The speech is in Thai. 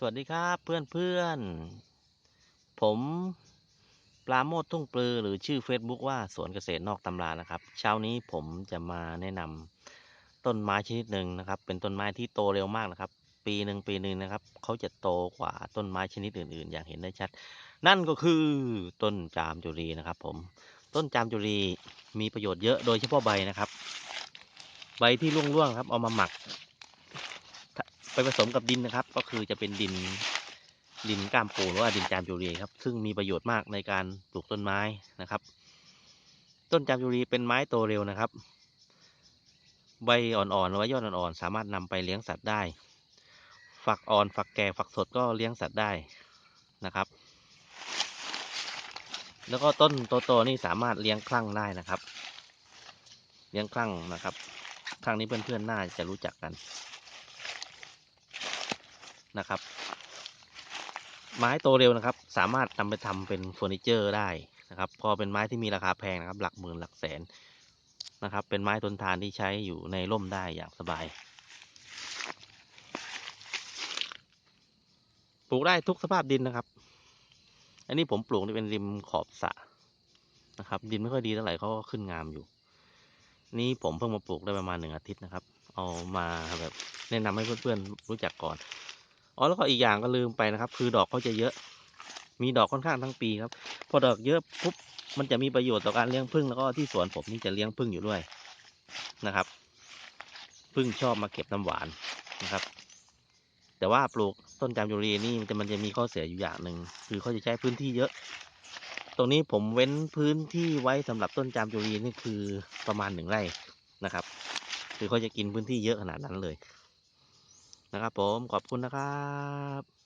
สวัสดีครับเพื่อนเพื่อนๆผมปราโมททุ่งปลือหรือชื่อ Facebook ว่าสวนเกษตรนอกตำรานะครับ เช้านี้ผมจะมาแนะนำต้นไม้ชนิดหนึ่งนะครับ เป็นต้นไม้ที่โตเร็วมากนะครับ ปีหนึ่งปีหนึ่งนะครับเขาจะโตกว่าต้นไม้ชนิดอื่น ๆ อย่างเห็นได้ชัด นั่นก็คือต้นจามจุรีนะครับ ผมต้นจามจุรีมีประโยชน์เยอะโดยเฉพาะใบนะครับ ใบที่ร่วงๆครับเอามาหมัก ไปผสมกับดินนะครับ ก็คือจะเป็นดินดินก้ามปูหรือว่าดินจามจุรีครับ ซึ่งมีประโยชน์มากในการปลูกต้นไม้นะครับ ต้นจามจุรีเป็นไม้โตเร็วนะครับ ใบอ่อนๆหรือว่ายอดอ่อนๆสามารถนำไปเลี้ยงสัตว์ได้ ฝักอ่อนฝักแก่ฝักสดก็เลี้ยงสัตว์ได้นะครับ แล้วก็ต้นโตๆนี่สามารถเลี้ยงคลั่งได้นะครับ เลี้ยงคลั่งนะครับครั้งนี้เพื่อนๆน่าจะรู้จักกัน นะครับ ไม้โตเร็วนะครับ สามารถนำไปทำเป็นเฟอร์นิเจอร์ได้นะครับ พอเป็นไม้ที่มีราคาแพงนะครับ หลักหมื่นหลักแสนนะครับ เป็นไม้ทนทานที่ใช้อยู่ในร่มได้อย่างสบายปลูกได้ทุกสภาพดินนะครับ อันนี้ผมปลูกนี่เป็นริมขอบสระนะครับ ดินไม่ค่อยดีเท่าไหร่เขาก็ขึ้นงามอยู่ นี่ผมเพิ่งมาปลูกได้ประมาณหนึ่งอาทิตย์นะครับ เอามาแบบแนะนำให้เพื่อนๆรู้จักก่อน อ๋อแล้วก็อีกอย่างก็ลืมไปนะครับ คือดอกเขาจะเยอะ มีดอกค่อนข้างทั้งปีครับ พอดอกเยอะปุ๊บมันจะมีประโยชน์ต่อการเลี้ยงผึ้งแล้วก็ที่สวนผมนี่จะเลี้ยงผึ้งอยู่ด้วยนะครับผึ้งชอบมาเก็บน้ำหวานนะครับ แต่ว่าปลูกต้นจามจุรีนี่มันจะมันจะมีข้อเสียอยู่อย่างหนึ่งคือเขาจะใช้พื้นที่เยอะ ตรงนี้ผมเว้นพื้นที่ไว้สำหรับต้นจามจุรีนี่คือประมาณหนึ่งไร่นะครับ คือเขาจะกินพื้นที่เยอะขนาดนั้นเลย นะครับผมขอบคุณนะครับ